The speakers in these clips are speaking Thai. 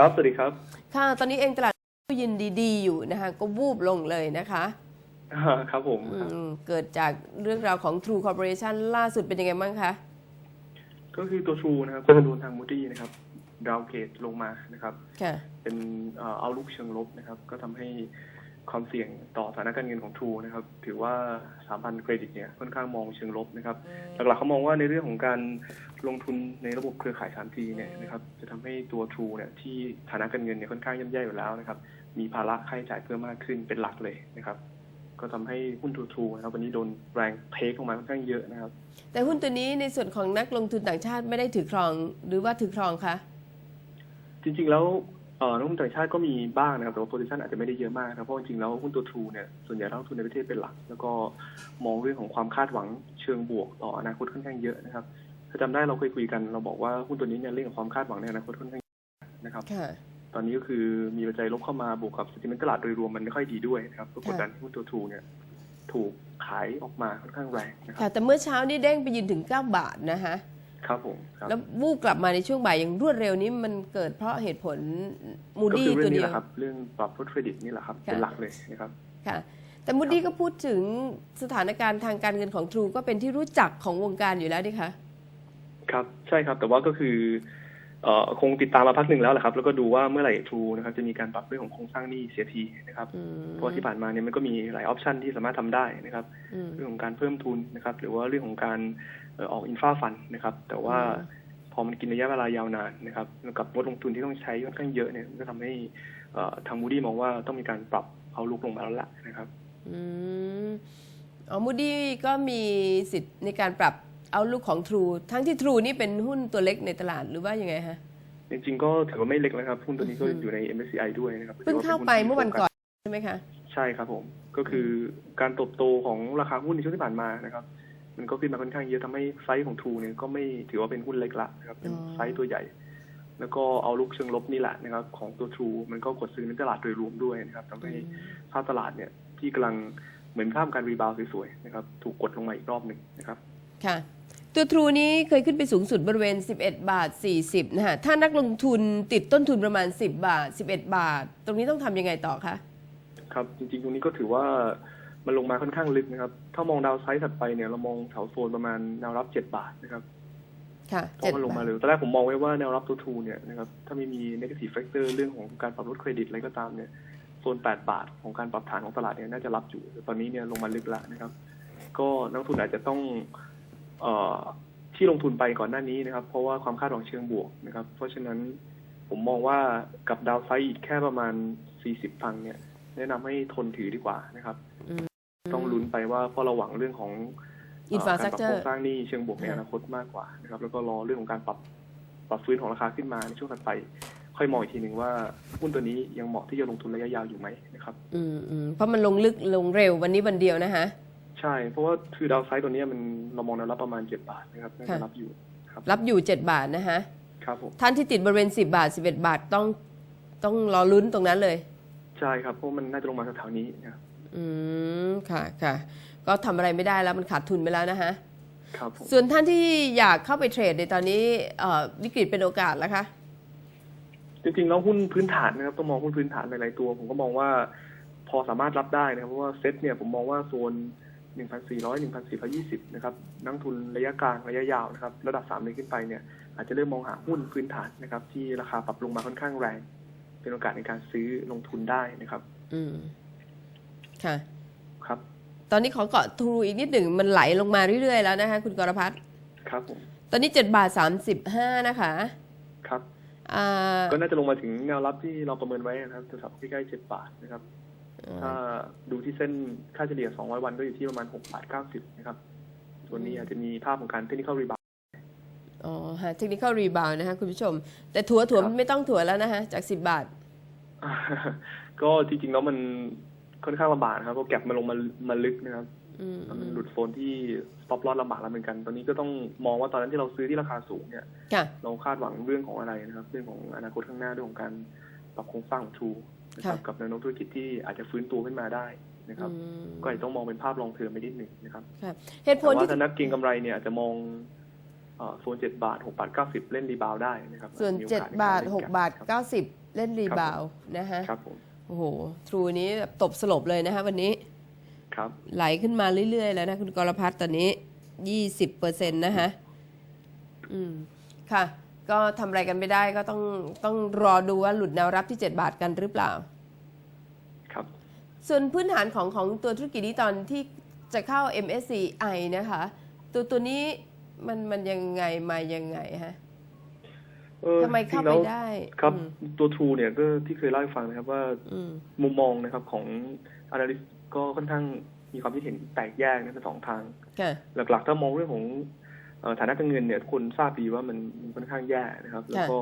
ครับ สวัสดีครับ ค่ะ ตอนนี้เองตลาดยินดีๆอยู่นะคะ ก็วูบลงเลยนะคะอ่าครับผมอืครับมเกิดจากเรื่องราวของ True Corporation ล่าสุดเป็นยังไงบ้างคะ ก็คือตัว True นะครับก็โดนทางมูดี้นะครับดาวเกตลงมานะครับค่ะเป็นเอ่อเอาลุกเชิงลบนะครับ ก็ทำให้ความเสี่ยงต่อสถานการณ์เงินของ True นะครับ ถือว่าสถาบันเครดิตเนี่ยค่อนข้างมองเชิงลบนะครับ หลักๆเขามองว่าในเรื่องของการ ลงทุนในระบบเครือข่าย 3G เนี่ยนะครับจะทำให้ตัว True เนี่ยที่ฐานะการเงินเนี่ยค่อนข้างย่ำแย่อยู่แล้วนะครับ มีภาระค่าใช้จ่ายเพิ่มมากขึ้นเป็นหลักเลยนะครับ ก็ทำให้หุ้น True นะครับวันนี้โดนแรงเทคลงมาค่อนข้างเยอะนะครับ แต่หุ้นตัวนี้ในส่วนของนักลงทุนต่างชาติไม่ได้ถือครองหรือว่าถือครองคะจริงๆแล้วเอ่อนักลงทุนต่างชาติก็มีบ้างนะครับแต่ว่า position อาจจะไม่ได้เยอะมากนะครับเพราะจริงๆแล้วหุ้นตัว True เนี่ยส่วนใหญ่นักลงทุนในประเทศเป็นหลัก แล้วก็มองเรื่องของความคาดหวังเชิงบวกต่ออนาคตค่อนข้างเยอะนะครับ ถ้าจำได้เราเคยคุยกันเราบอกว่าหุ้นตัวนี้เนี่ยเรื่องของความคาดหวังในอนาคตค่อนข้างเยอะนะครับค่ะตอนนี้ก็คือมีปัจจัยลบเข้ามาบวกกับสติมนตลาดโดยรวมมันไม่ค่อยดีด้วยนะครับก็กดดันให้หุ้นตัว True เนี่ยถูกขายออกมาค่อนข้างแรงนะคค่ะรับแต่เมื่อเช้านี่เด้งไปยืนถึง 9 บาทนะคะครับผมครับแล้ววูบกลับมาในช่วงบ่ายอย่างรวดเร็วนี้มันเกิดเพราะเหตุผลมูก็ดี้คือเรื่ตัอวงนี้เดีแหยวละครับ เรื่องปรับลดเครดิตนี่แหละครับค่ะเป็นหลักเลยนะครับค่ะแต่มูดี้ก็พูดถึงสถานการณ์ทางการเงินของ True ก็เป็นที่รู้จักของวงการอยู่แล้วดิคะ ครับใช่ครับ แต่ว่าก็คือเอ่อคงติดตามมาพักหนึ่งแล้วแหละครับ แล้วก็ดูว่าเมื่อไหร่ True นะครับ จะมีการปรับเรื่องของโครงสร้างหนี้เสียทีนะครับอืมเพราะว่าที่ผ่านมาเนี่ยมันก็มีหลายออปชันที่สามารถทำได้นะครับอืมเรื่องของการเพิ่มทุนนะครับ หรือว่าเรื่องของการเอ่อออกอินฟาฟันนะครับ แต่ว่าอืมพอมันกินระยะเวลายาวนานนะครับแล้วกับงบลงทุนที่ต้องใช้ค่อนข้างเยอะเนี่ยมันก็ทำให้เอ่อทางมูดี้มองว่าต้องมีการปรับเอาลุกลงมาแล้วล่ะนะครับ อืมอ๋อมูดี้ก็มีสิทธิ์ในการปรับ เอาลูกของ True ทั้งที่ True นี่เป็นหุ้นตัวเล็กในตลาดหรือว่ายังไงฮะ จริงๆก็ถือว่าไม่เล็กนะครับหุ้นตัวนี้ก็อยู่ใน MSCI ด้วยนะครับเพิ่งเข้าไปเมื่อวันก่อนใช่ไหมคะใช่ครับผมก็คือการเติบโตของราคาหุ้นในช่วงที่ผ่านมานะครับ มันก็ขึ้นมาค่อนข้างเยอะทำให้ไซส์ของทูเนี่ยก็ไม่ถือว่าเป็นหุ้นเล็กละนะครับเป็นอ๋อไซส์ตัวใหญ่ แล้วก็เอาลุกเชิงลบนี่แหละนะครับ ของตัวทูมันก็กดซื้อในตลาดโดยรวมด้วยนะครับทำให้ภาพตลาดเนี่ยที่กำลังเหมือนข้ามการรีบาวด์สวยๆนะครับ ถูกกดลงมาอีกรอบหนึ่งนะครับ ค่ะ ตัว True นี้เคยขึ้นไปสูงสุดบริเวณ 11 บาท 40 นะฮะ ถ้านักลงทุนติดต้นทุนประมาณ 10 บาท 11 บาท ตรงนี้ต้องทำยังไงต่อคะ ครับ จริงๆ ตรงนี้ก็ถือว่ามันลงมาค่อนข้างลึกนะครับ ถ้ามองดาวไซด์ถัดไปเนี่ย เรามองแถวโซนประมาณแนวรับ 7 บาทนะครับ ค่ะเพราะมันลงมาเร็วตอนแรกผมมองไว้ว่าแนวรับตัวทูเนี่ยนะครับ ถ้าไม่มี negative factor เรื่องของการปรับลดเครดิตอะไรก็ตามเนี่ย โซน 8 บาทของการปรับฐานของตลาดเนี่ยน่าจะรับอยู่แต่ตอนนี้เนี่ยลงมาลึกแล้วนะครับ ก็นักลงทุนอาจจะต้องเอ่อ ที่ลงทุนไปก่อนหน้านี้นะครับ เพราะว่าความคาดหวังเชิงบวกนะครับ เพราะฉะนั้นผมมองว่ากับดาวไซด์อีกแค่ประมาณ 40 พังเนี่ย แนะนำให้ทนถือดีกว่านะครับ ต้องลุ้นไปว่าเพราะเราหวังเรื่องของเอ่อการปรับโครง Infrastructure สร้างหนี้เชิงบวกในอนาคตมากกว่านะครับ แล้วก็รอเรื่องของการปรับปรับฟื้นของราคาขึ้นมาในช่วงถัดไป ค่อยมองอีกทีหนึ่งว่าหุ้นตัวนี้ยังเหมาะที่จะลงทุนระยะยาวอยู่ไหมนะครับ อืมอืมเพราะมันลงลึกลงเร็ววันนี้วันเดียวนะคะ ใช่ เพราะว่าคือดาวไซด์ตัวเนี้ยมันเรามองแนวรับประมาณเจ็ดบาทนะครับน่าค่ะจะรับอยู่ครับรับอยู่7บาทนะคะครับผมท่านที่ติดบริเวณ10บาท11บาทต้องต้องรอลุ้นตรงนั้นเลย ใช่ครับเพราะมันน่าจะลงมาแถวๆนี้นะครับอืมค่ะค่ะ ก็ทำอะไรไม่ได้แล้วมันขาดทุนไปแล้วนะคะครับผมส่วนท่านที่อยากเข้าไปเทรดในตอนนี้เอ่อวิกฤตเป็นโอกาสแล้วคะจริงๆแล้วหุ้นพื้นฐานนะครับต้องมองหุ้นพื้นฐานหลายๆตัว ผมก็มองว่าพอสามารถรับได้นะครับเพราะว่าเซ็ตเนี่ยผมมองว่าโซน 1,400 1,420นะครับนักทุนระยะกลางระยะยาวนะครับระดับ3เลยขึ้นไปเนี่ยอาจจะเริ่มมองหาหุ้นพื้นฐานนะครับ ที่ราคาปรับลงมาค่อนข้างแรง เป็นโอกาสในการซื้อลงทุนได้นะครับ อืมค่ะ ครับ ตอนนี้ขอเกาะทรูอีกนิดหนึ่งมันไหลลงมาเรื่อยๆแล้วนะคะ คุณกรพัฒน์ครับผมตอนนี้7บาท35นะคะ ครับอ่าก็น่าจะลงมาถึงแนวรับที่เราประเมินไว้นะครับแถวๆใกล้ๆ7บาทนะครับ ถ้าดูที่เส้นค่าเฉลี่ย 200 วันก็อยู่ที่ประมาณ6บาท90 นะครับ ตัวนี้อาจจะมีภาพของการเทคนิคอลรีบาอ๋อฮะเทคนิคอลรีบาวนะคะคุณผู้ชม แต่ถัวถัวครับไม่ต้องถัวแล้วนะคะจาก 10 บาท ก็จริงๆแล้วมันค่อนข้างลำบากนะครับเพราะแก็บมันลงมามาลึกนะครับอืมมันหลุดโซนที่สต็อปลอสลำบากแล้วเหมือนกัน ตอนนี้ก็ต้องมองว่าตอนนั้นที่เราซื้อที่ราคาสูงเนี่ยค่ะเราคาดหวังเรื่องของอะไรนะครับ เรื่องของอนาคตข้างหน้าเรื่องของการปรับโครงสร้างของทู นะครับค่ะกับแนวโน้มธุรกิจที่อาจจะฟื้นตัวขึ้นมาได้นะครับอืมก็อาจจะต้องมองเป็นภาพลองเทอมไปนิดหนึ่งนะครับค่ะเหตุผแต่ลว่าที่ถ้านักเก็งกำไรเนี่ยอาจจะมองเอ่อโซนเจ็ดบาทหกบาทเก้าสิบเล่นรีบาวด์ได้นะครับส่วนมีโอกสในกร7บาทเล่นน6บาทครับ90เล่นรีบาวด์นะฮะครับผมโอ้โหทรูนี้แบบตบสลบเลยนะคะวันนี้ครับไหลขึ้นมาเรื่อย ๆ แล้วนะ คุณกรพัฒน์ตอนนี้20เปอร์เซ็นต์นะคะอืมค่ะ ก็ทำอะไรกันไม่ได้ก็ต้องต้องรอดูว่าหลุดแนวรับที่ 7 บาทกันหรือเปล่า ครับ ส่วนพื้นฐานของของตัวธุรกิจนี้ตอนที่จะเข้า MSCI นะคะ ตัวตัวนี้มันมันยังไงมายังไงฮะ เออทำไมเข้าจริงๆไปแล้วได้ครับ อืมตัวทูเนี่ยก็ที่เคยเล่าให้ฟังนะครับว่าอืม มุมมองนะครับของ analyst ก็ค่อนข้างมีความคิดเห็นแตกแยกนะทั้งสองทาง ค่ะ หลักๆ ถ้ามองเรื่องของเอ่อ ฐานะการเงินเนี่ยทุกคนทราบดีว่ามันมันค่อนข้างแย่นะครับ แล้วก็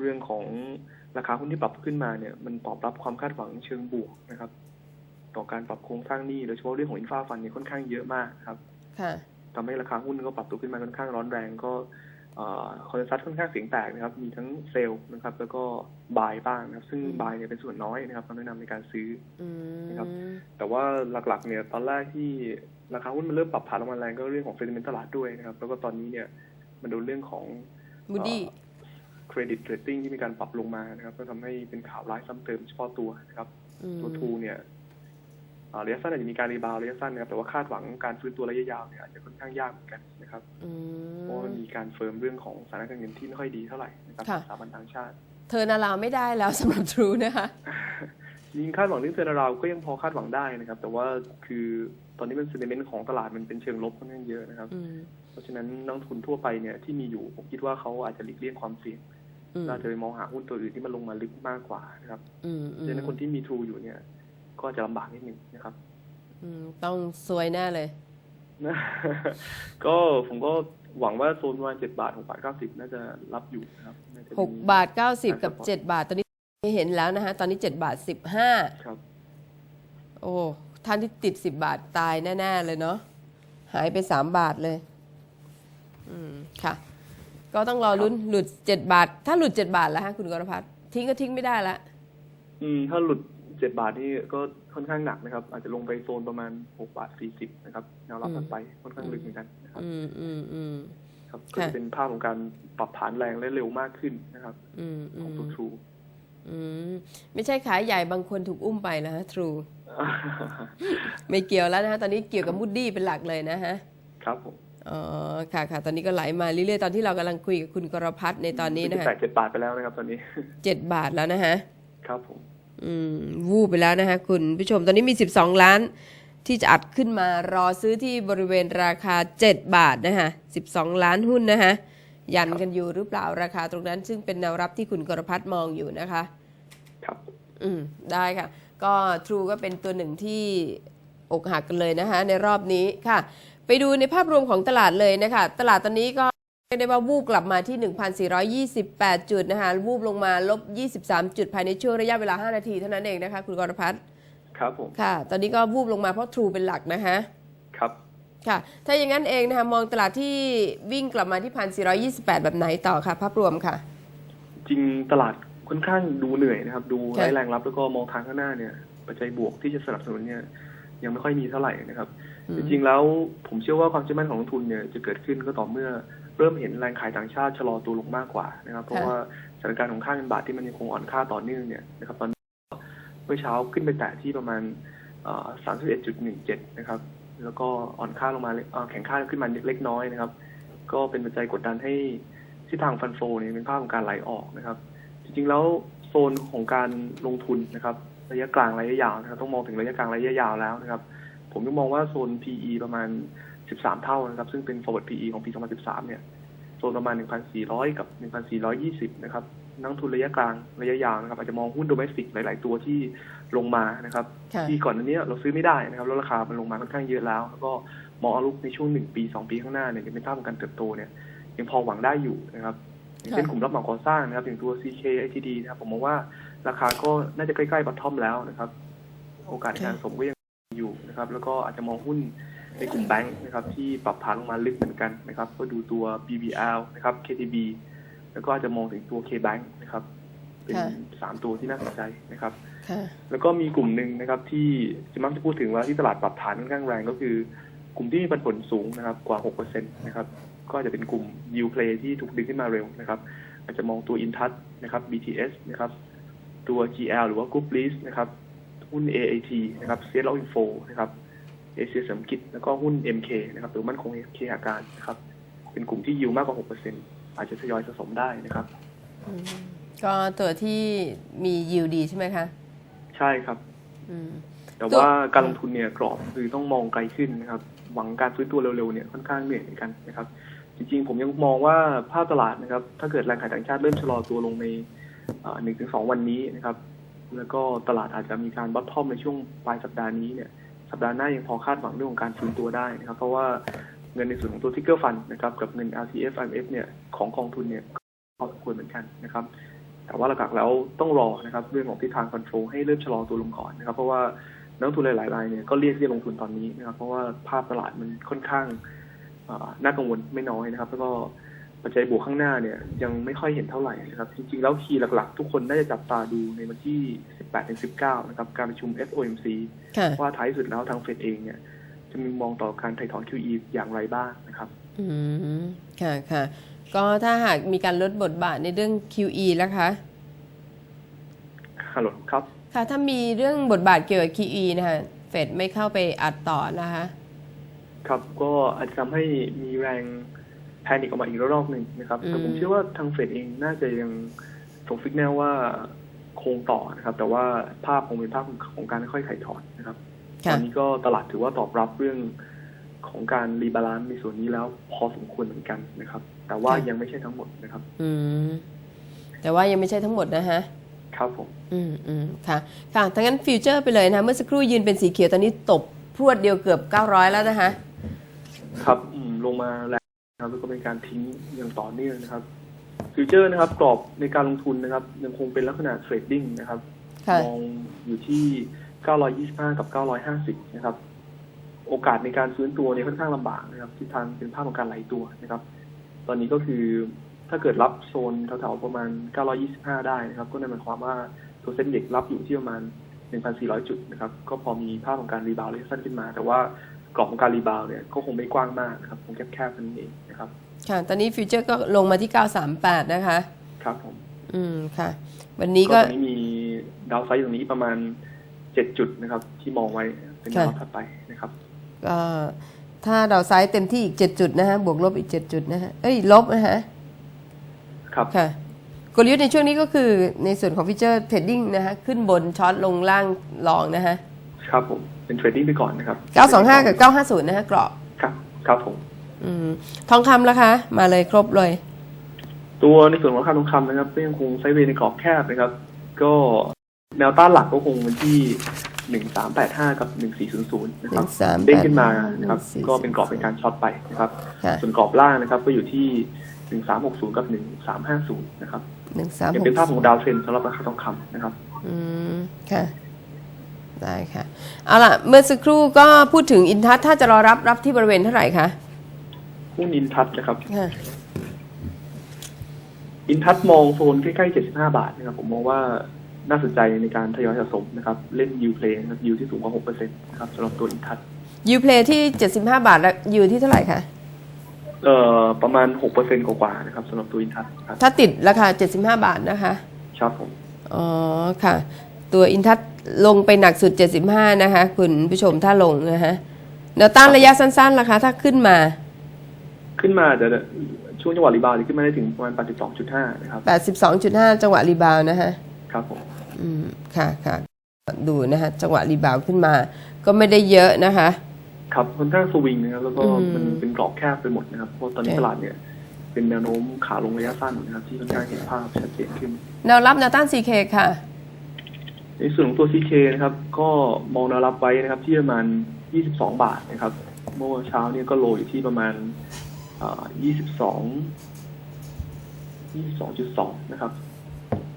เรื่องของราคาหุ้นที่ปรับขึ้นมาเนี่ย มันตอบรับความคาดหวังเชิงบวกนะครับ ต่อการปรับโครงสร้างหนี้โดยเฉพาะเรื่องของอินฟาฟันเนี่ยค่อนข้างเยอะมากครับค่ะทำให้ราคาหุ้นก็ปรับตัวขึ้นมาค่อนข้างร้อนแรงก็ คอนเซนซัสค่อนข้างเสียงแตกนะครับ มีทั้งเซลล์นะครับ แล้วก็บายบ้างนะครับ ซึ่งอืมบายเนี่ยเป็นส่วนน้อยนะครับคำแนะนำในการซื้ออืมครับ แต่ว่าหลักๆ เนี่ยตอนแรกที่ราคาหุ้นมันเริ่มปรับฐานลงมาแรงก็เรื่องของเซนิเมนต์ตลาดด้วยนะครับ แล้วก็ตอนนี้เนี่ยมันโดนเรื่องของมูดี้เครดิตเรตติ้งที่มีการปรับลงมานะครับ ก็ทำให้เป็นข่าวร้ายซ้ำเติมเฉพาะตัวนะครับ ตัวทูเนี่ยเอ่อ ระยะสั้นอาจจะมีการรีบาวด์ระยะสั้นนะครับแต่ว่าคาดหวังการฟื้นตัวระยะยาวเนี่ยอาจจะค่อนข้างยากเหมือนกันนะครับอืเพราะว่ามันมมีการเฟิร์มเรื่องของสถานการณ์เงินที่ไม่ค่อยดีเท่าไหร่นะครับค่ะสถาบันต่างชาติ เธอนาราไม่ได้แล้วสำหรับทรูนะคะยิงคาดหวังเรื่องเทอร์นาเราวก็ยังพอคาดหวังได้นะครับ แต่ว่าคือตอนนี้มันเซนิเมนต์ของตลาดมันเป็นเชิงลบค่อนข้างเยอะนะครับอืมเพราะฉะนั้นนักลงทุนทั่วไปเนี่ยที่มีอยู่ผมคิดว่าเขาอาจจะหลีกเลี่ยงความเสี่ยงอืมน่าจะไปมองหาหุ้นตัวอื่นที่มันลงมาลึกมากกว่านะครับอืมเพราะฉะนั้นคนที่มีทรูอยู่เนี่ย ก็จะลำบากนิดนึงนะครับ อืม ต้องซวยแน่เลย ก็ผมก็หวังว่าโซนประมาณเจ็ดบาทหกบาทเก้าสิบน่าจะรับอยู่นะครับน่าจะมีหกบาทเก้าสิบกับครับเจ็ดบาท ตอนนี้เห็นแล้วนะคะตอนนี้เจ็ดบาทสิบห้าครับ โอ้ท่านที่ติดสิบบาทตายแน่ ๆ เลยเนาะหายไปสามบาทเลย อืม ค่ะ ก็ต้องรอลุ้นหลุดเจ็ดบาท ถ้าหลุดเจ็ดบาทแล้วฮะคุณกรพัฒน์ทิ้งก็ทิ้งไม่ได้ละอืม ถ้าหลุด เจ็ดบาทนี่ก็ค่อนข้างหนักนะครับ อาจจะลงไปโซนประมาณหกบาทสี่สิบนะครับแนวรับอืมถัดไปค่อนข้างลึกเหมือนกันนะครับอืมอืมอืมครับค่ะก็จะเป็นภาพของการปรับฐานแรงและเร็วมากขึ้นนะครับ อืมอืของมตัวทรูอืมไม่ใช่ขายใหญ่บางคนถูกอุ้มไปแล้วฮะทรูไม่เกี่ยวแล้วนะฮะตอนนี้เกี่ยวกับมูดดี้เป็นหลักเลยนะฮะครับผมอ๋อค่ะค่ะตอนนี้ก็ไหลมาเรื่อยๆตอนที่เรากำลังคุยกับคุณกรพัฒน์ในตอนนี้นะจคะแตะเจ็ดบาทไปแล้วนะครับตอนนี้เจ็ดบาทแล้วนะฮะครับผมอืม วูบไปแล้วนะคะคุณผู้ชมตอนนี้มี 12 ล้านที่จะอัดขึ้นมารอซื้อที่บริเวณราคา 7 บาทนะคะ12 ล้านหุ้นนะคะยันกันอยู่หรือเปล่าราคาตรงนั้น ซึ่งเป็นแนวรับที่คุณกรพัฒน์มองอยู่นะคะ ครับ อืมได้ค่ะ ก็ True ก็เป็นตัวหนึ่งที่อกหักกันเลยนะคะในรอบนี้ค่ะ ไปดูในภาพรวมของตลาดเลยนะคะ ตลาดตอนนี้ก็ เรียกได้ว่าวูบกลับมาที่ 1,428 จุดนะคะวูบลงมาลบ 23 จุดภายในช่วงระยะเวลา 5 นาทีเท่านั้นเองนะคะ คุณกรพัฒน์ครับผมค่ะ ตอนนี้ก็วูบลงมาเพราะ True เป็นหลักนะคะครับค่ะ ถ้าอย่างนั้นเองนะคะมองตลาดที่วิ่งกลับมาที่ 1,428 แบบไหนต่อค่ะภาพรวมค่ะ จริงตลาดค่อนข้างดูเหนื่อยนะครับ ดูค่ะไร้แรงรับแล้วก็มองทางข้างหน้าเนี่ยปัจจัยบวกที่จะสนับสนุนเนี่ยยังไม่ค่อยมีเท่าไหร่นะครับ จริงๆแล้วผมเชื่อว่าความเชื่อมั่นของนักลงทุนเนี่ยจะเกิดขึ้นก็ต่อเมื่อเริ่มเห็นแรงขายต่างชาติชะลอตัวลงมากกว่านะครับ เพราะว่าสถานการณ์ของค่าเงินบาทที่มันยังคงอ่อนค่าต่อเนื่องเนี่ยนะครับตอนนี้เมื่อเช้าขึ้นไปแตะที่ประมาณสามสิบเอ็ดจุดหนึ่งเจ็ดนะครับ แล้วก็อ่อนค่าลงมาเล็กเอ่อแข็งค่าขึ้นมาเล็กน้อยนะครับ ก็เป็นปัจจัยกดดันให้ทิศทางฟันโฟเนี่ยเป็นภาพของการไหลออกนะครับ จริงๆแล้วโซนของการลงทุนนะครับ ระยะกลางระยะยาวนะครับต้องมองถึงระยะกลางระยะยาวแล้วนะครับ ผมยังมองว่าโซน PE ประมาณ 13 เท่านะครับ ซึ่งเป็น forward PE ของปี 2013 เนี่ย โซนประมาณ 1,400 กับ 1,420 นะครับ นักลงทุนระยะกลางระยะยาวนะครับ อาจจะมองหุ้นโดเมสติกหลาย ๆ ตัวที่ลงมานะครับค่ะที่ก่อนหน้านี้เราซื้อไม่ได้นะครับ แล้วราคามันลงมาค่อนข้างเยอะแล้ว แล้วก็มองเอาลุกในช่วงหนึ่งปีสองปีข้างหน้าเนี่ยยังเป็นภาพของการเติบโตเนี่ย ยังพอหวังได้อยู่นะครับอย่างเช่นค่ะกลุ่มรับเหมาก่อสร้างนะครับ อย่างตัว CK ITD นะครับ ผมมองว่าราคาก็น่าจะใกล้ๆบัตทอมแล้วนะครับ โอกาสในการสมก็ยังมี อยู่นะครับแล้วก็อาจจะมองหุ้นในกลุ่มแบงค์นะครับที่ปรับฐานลงมาลึกเหมือนกันนะครับก็ดูตัว BBL นะครับ KTB แล้วก็อาจจะมองถึงตัว KBank นะครับเป็นค่ะสามตัวที่น่าสนใจนะครับค่ะแล้วก็มีกลุ่มหนึ่งนะครับ ที่จะมักจะพูดถึงว่าที่ตลาดปรับฐานค่อนข้างแรงก็คือกลุ่มที่มีปันผลสูงนะครับ กว่า6%นะครับก็อาจจะเป็นกลุ่ม yield play ที่ถูกดึงขึ้นมาเร็วนะครับ อาจจะมองตัว Intouch นะครับ BTS นะครับ ตัว GL หรือว่า Group Lease นะครับ หุ้น AAT นะครับ c l Info นะครับเอเชียเสริมกิจแล้วก็หุ้น MK นะครับหรือมั่นคงเคหาการนะครับ เป็นกลุ่มที่ยิวมากกว่า 6%อาจจะทยอยสะสมได้นะครับก็ตัวที่มียิวดีใช่ไหมคะ ใช่ครับอืมแต่ตัวว่าการลงทุนเนี่ยกรอบคือต้องมองไกลขึ้นนะครับ หวังการฟื้นตัวเร็วๆเนี่ยค่อนข้างเหนื่อยเหมือนกันนะครับ จริงๆ ผมยังมองว่าภาพตลาดนะครับ ถ้าเกิดแรงขายต่างชาติเริ่มชะลอตัวลงในหนึ่งถึงสองวันนี้นะครับ แล้วก็ตลาดอาจจะมีการบัตทอมในช่วงปลายสัปดาห์นี้เนี่ยสัปดาห์หน้ายังพอคาดหวังเรื่องของการฟื้นตัวได้นะครับ เพราะว่าเงินในส่วนของตัวทิกเกอร์ฟันนะครับกับเงิน RCF IMF เนี่ยของกองทุนเนี่ยพอสมควรเหมือนกันนะครับ แต่ว่าหลักๆแล้วต้องรอนะครับเรื่องของทิศทางคอนโทรลให้เริ่มชะลอตัวลงก่อนนะครับ เพราะว่านักทุนหลายๆรายเนี่ยก็เรียกที่จะลงทุนตอนนี้นะครับ เพราะว่าภาพตลาดมันค่อนข้างน่ากังวลไม่น้อยนะครับ แล้วก็ ปัจจัยบวกข้างหน้าเนี่ยยังไม่ค่อยเห็นเท่าไหร่นะครับ จริงๆ แล้วคีย์หลักๆ ทุกคนน่าจะจับตาดูในวันที่ 18-19 นะครับ การประชุม FOMC ค่ะว่าท้ายสุดแล้วทางเฟดเองเนี่ยจะมีมองต่อการไถ่ถอน QE อย่างไรบ้างนะครับ อืม ค่ะค่ะ ก็ถ้าหากมีการลดบทบาทในเรื่อง QE แล้วคะฮัลโหลครับ ค่ะ ถ้ามีเรื่องบทบาทเกี่ยวกับ QE นะคะเฟดไม่เข้าไปอัดต่อนะคะ ครับ ก็อาจจะทำให้มีแรง แพนิคออกมาอีกรอบหนึ่งนะครับแต่ผมอืมเชื่อว่าทางเฟดเองน่าจะยังส่งฟิกแนลว่าคงต่อนะครับ แต่ว่าภาพคงเป็นภาพของการค่อยๆไถ่ถอนนะครับตค่ะอนนี้ก็ตลาดถือว่าตอบรับเรื่องของการรีบาลานซ์ในส่วนนี้แล้วพอสมควรเหมือนกันนะครับ แต่ว่าค่ะยังไม่ใช่ทั้งหมดนะครับ อืมแต่ว่ายังไม่ใช่ทั้งหมดนะฮะครับผม อืมอืมค่ะ ค่ะทั้างนั้นฟิวเจอร์ไปเลยนะ เมื่อสักครู่ยืนเป็นสีเขียวตอนนี้ตบพรวดเดียวเกือบ 900 แล้วนะคะ ครับ อืม ลงมาแรง นะครับแล้วก็เป็นการทิ้งอย่างต่อเนื่องนะครับฟิวเจอร์นะครับกรอบในการลงทุนนะครับ ยังคงเป็นลักษณะเทรดดิ้งนะครับค่ะ มองอยู่ที่ 925 กับ 950 นะครับ โอกาสในการฟื้นตัวเนี่ยค่อนข้างลำบากนะครับทิศทางเป็นภาพของการไหลตัวนะครับ ตอนนี้ก็คือถ้าเกิดรับโซนแถวๆประมาณ 925 ได้นะครับ ก็นั่นหมายความว่าตัวเซ็นเด็กรับอยู่ที่ประมาณ 1,400 จุดนะครับ ก็พอมีภาพของการรีบาวด์ระยะสั้นขึ้นมา แต่ว่า กรอบของการรีบาวด์เนี่ยก็คงไม่กว้างมากนะครับคงแคบๆนั่นเองนะครับ ค่ะ ตอนนี้ฟิวเจอร์ก็ลงมาที่ 938 นะคะ ครับผม อืมค่ะ วันนี้ก็ก็ตอนนี้มีดาวไซด์ตรงนี้ประมาณ 7 จุดนะครับ ที่มองไว้เป็นดาวถัดไปนะครับก็ถ้าเราไซส์เต็มที่อีก 7 จุดนะฮะบวกลบอีก 7 จุดนะฮะเอ้ยลบนะฮะครับค่ะกลยุทธ์ในช่วงนี้ก็คือในส่วนของฟิวเจอร์เทรดดิ้งนะฮะขึ้นบนช็อตลงล่างลองนะฮะครับผม เป็นเทรดดิ้งไปก่อนนะครับ 925 กับ 950 นะฮะกรอบ ครับ ครับผมอืมทองคำละคะมาเลยครบเลย ตัวในส่วนของราคาทองคำนะครับก็ยังคงไซด์เวย์ในกรอบแคบนะครับ ก็แนวต้านหลักก็คงเป็นที่หนึ่งสามแปดห้ากับหนึ่งสี่ศูนย์ศูนย์นะครับ1385เด้งขึ้นมานะครับ1400ก็เป็นกรอบเป็นการช็อตไปนะครับค่ะส่วนกรอบล่างนะครับ ก็อยู่ที่หนึ่งสามหกศูนย์กับหนึ่งสามห้าศูนย์นะครับ1ยัง3เป็นภาพของ6ดาวเทรนด์สำหรับราคาทองคำนะครับ อืม ค่ะ ได้ค่ะ เอาล่ะ เมื่อสักครู่ก็พูดถึงอินทัศถ้าจะรอรับรับที่บริเวณเท่าไหร่คะหุ้นอินทัศนะครับ ค่ะ อินทัศมองโซนใกล้ๆเจ็ดสิบห้าบาทนะครับ ผมมองว่าน่าสนใจในการทยอยสะสมนะครับ เล่นยูเพลย์นะครับยูที่สูงกว่าหกเปอร์เซ็นต์นะครับสำหรับตัวอินทัศยูเพลที่ 75 บาท แล้วยูที่เท่าไหร่คะ เอ่อประมาณหกเปอร์เซ็นต์กว่าๆนะครับสำหรับตัวอินทัศครับถ้าติดราคา 75 บาทนะคะ ครับผม อ๋อ ค่ะ ตัวอินทัศ ลงไปหนักสุด 75 นะคะ คุณผู้ชมถ้าลงนะฮะแนวต้านระยะสั้นๆล่ะคะถ้าขึ้นมา ขึ้นมาจะช่วงจังหวะรีบาวด์จะขึ้นมาได้ถึงประมาณ 82.5 นะครับ 82.5 จังหวะรีบาวด์นะฮะ ครับผม อืม ค่ะค่ะดูนะฮะ จังหวะรีบาวด์ขึ้นมา ก็ไม่ได้เยอะนะคะ ครับค่อนข้างสวิงนะครับ แล้วก็อืมมันเป็นกรอบแคบไปหมดนะครับ เพราะตอนนี้ใช่ตลาดเนี่ยเป็นแนวโน้มขาลงระยะสั้นนะครับ ที่ค่อนข้างเห็นภาพชัดเจนขึ้น แนวรับแนวต้าน CK ค่ะ ในส่วนของตัว CK นะครับ ก็มองแนวรับไว้นะครับ ที่ประมาณ 22 บาทนะครับ เมื่อเช้าเนี่ยก็โลอยู่ที่ประมาณเอ่อ22 22.2 นะครับ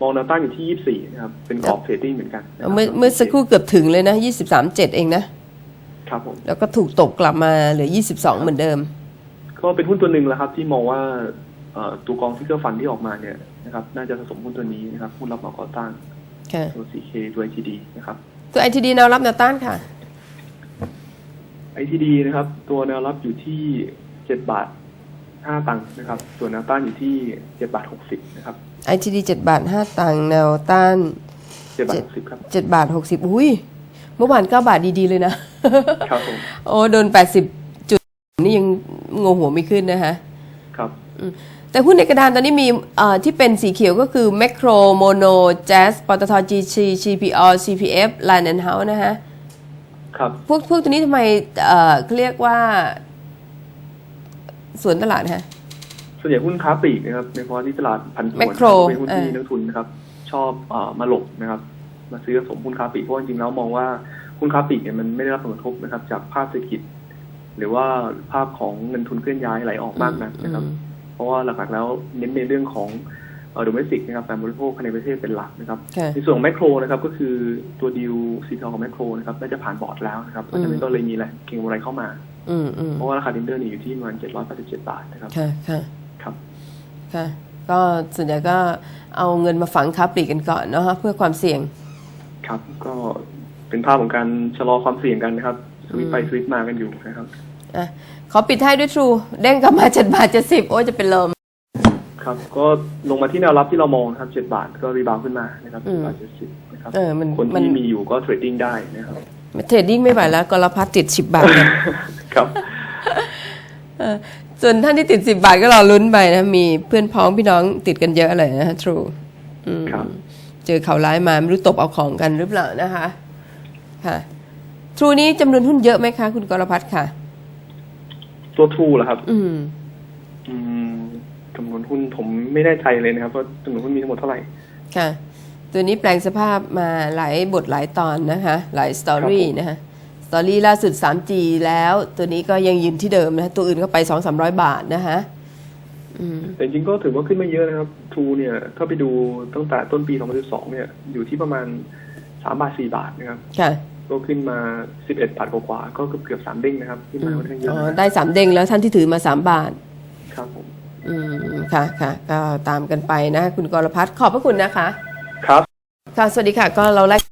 มองแนวต้านอยู่ที่ 24 นะครับ เป็นกรอบเทรดดิ้งเหมือนกันนะครับเมื่อเมื่อสักครู่เกือบถึงเลยนะ 23.7 เองนะ ครับผม แล้วก็ถูกตกกลับมาเหลือ 22 เหมือนเดิม ก็เป็นหุ้นตัวหนึ่งแหล้วครับ ที่มองว่าเอ่อตัวกองฟิกเกอร์ฟันที่ออกมาเนี่ยนะครับ น่าจะผสมหุ้นตัวนี้นะครับหุ้นรับเหมาก่อสร้าง ค่ะตัว CK ตัว ITD นะครับ ตัว ITD แนวรับแนวต้านค่ะ ITD นะครับ ตัวแนวรับอยู่ที่7บาทห้าตังค์นะครับ ส่วนแนวต้านอยู่ที่เจ็ดบาทหกสิบนะครับ ITD 7บาท5ตังค์แนวต้านเจ็ดบาทหกสิบครับ7บาท60อุ้ยเมื่อวาน9บาทดีๆเลยนะครับผมโอ้โดน80จุดนี่ยังงงหัวไม่ขึ้นนะคะครับ แต่หุ้นในกระดานตอนนี้มีเอ่อที่เป็นสีเขียวก็คือ Macro Mono Jazz ปตท GC CPO CPF Line and House นะคะครับ พวกพวกตัวนี้ทำไมเอ่อเขาเรียกว่า สวนตลาดฮะ ส่วนใหญ่หุ้นค้าปลีกนะครับในเพราะที่ตลาดผันผวน Macro เป็นหุ้นที่เออนักทุนนะครับ ชอบเอ่อมาหลบนะครับ มาซื้อสะสมหุ้นค้าปลีกเพราะว่าจริงๆแล้วมองว่าหุ้นค้าปลีกเนี่ยมันไม่ได้รับผลกระทบนะครับ จากภาพเศรษฐกิจ หรือว่าภาพของเงินทุนเคลื่อนย้ายไหลออกมากนักนะครับอืม เพราะว่าหลักๆแล้วเน้นในเรื่องของเอ่อ domestic นะครับการบริโภคภายในประเทศเป็นหลักนะครับค่ะในส่วนของแมคโครนะครับก็คือตัวดีลซีทอของแมคโครนะครับน่าจะผ่านบอร์ดแล้วนะครับเพราะฉะนั้นก็เลยมีแหล่งเก็งกำไรเข้ามาอืมอืมเพราะว่าราคาดินเดอร์นี่อยู่ที่ประมาณ787บาทนะครับค่ะค่ะครับค่ะก็ส่วนใหญ่ก็เอาเงินมาฝังค้าปลีกกันก่อนเนาะเพื่อความเสี่ยง ครับก็เป็นภาพของการชะลอความเสี่ยงกันนะครับสวิตช์ไปสวิตช์มากันอยู่นะครับ อะขอปิดท้ายด้วย True เด้งกลับมา7บาท70โอ้ยจะเป็นลม ครับ ก็ลงมาที่แนวรับที่เรามองนะครับ7บาทก็รีบาวด์ขึ้นมานะครับอืม7บาท70นะครับเออมันคนมัน ที่มีอยู่ก็เทรดดิ้งได้นะครับ เทรดดิ้งไม่ไหวแล้วกรพัฒติด10บาทกันครับส่วนท่านที่ติด10บาทก็รอลุ้นไปนะ มีเพื่อนพ้องพี่น้องติดกันเยอะเลยนะ True อืมครับ เจอข่าวร้ายมา ไม่รู้ตบเอาของกันหรือเปล่านะคะ ค่ะ True นี้จำนวนหุ้นเยอะไหมคะ คุณกรพัฒค่ะ ตัวทูเหรอครับ อืม อืมจำนวนหุ้นผมไม่แน่ใจเลยนะครับว่าจำนวนหุ้นมีทั้งหมดเท่าไหร่ ค่ะ ตัวนี้แปลงสภาพมาหลายบทหลายตอนนะคะ หลายสตอรี่ครับผมนะคะสตอรี่ล่าสุด 3G แล้ว ตัวนี้ก็ยังยืนที่เดิมนะคะตัวอื่นก็ไป 2-300 บาทนะคะอืม แต่จริงๆก็ถือว่าขึ้นมาเยอะนะครับทูเนี่ย ถ้าไปดูตั้งแต่ต้นปี 2012 เนี่ย อยู่ที่ประมาณ 3 บาท 4 บาทนะครับ ค่ะ ก็ขึ้นมา 11 บาทกว่าๆก็เกือบเกือบๆ3เด้งนะครับขึ้นมาค่อนข้างเยอะอ๋อนะครับได้สามเด้งแล้วท่านที่ถือมา3บาท ครับผมอืมค่ะค่ะก็ตามกันไปนะ คุณกรพัฒน์ขอบพระคุณนะคะ ครับ ค่ะ สวัสดีค่ะ ก็เราแลก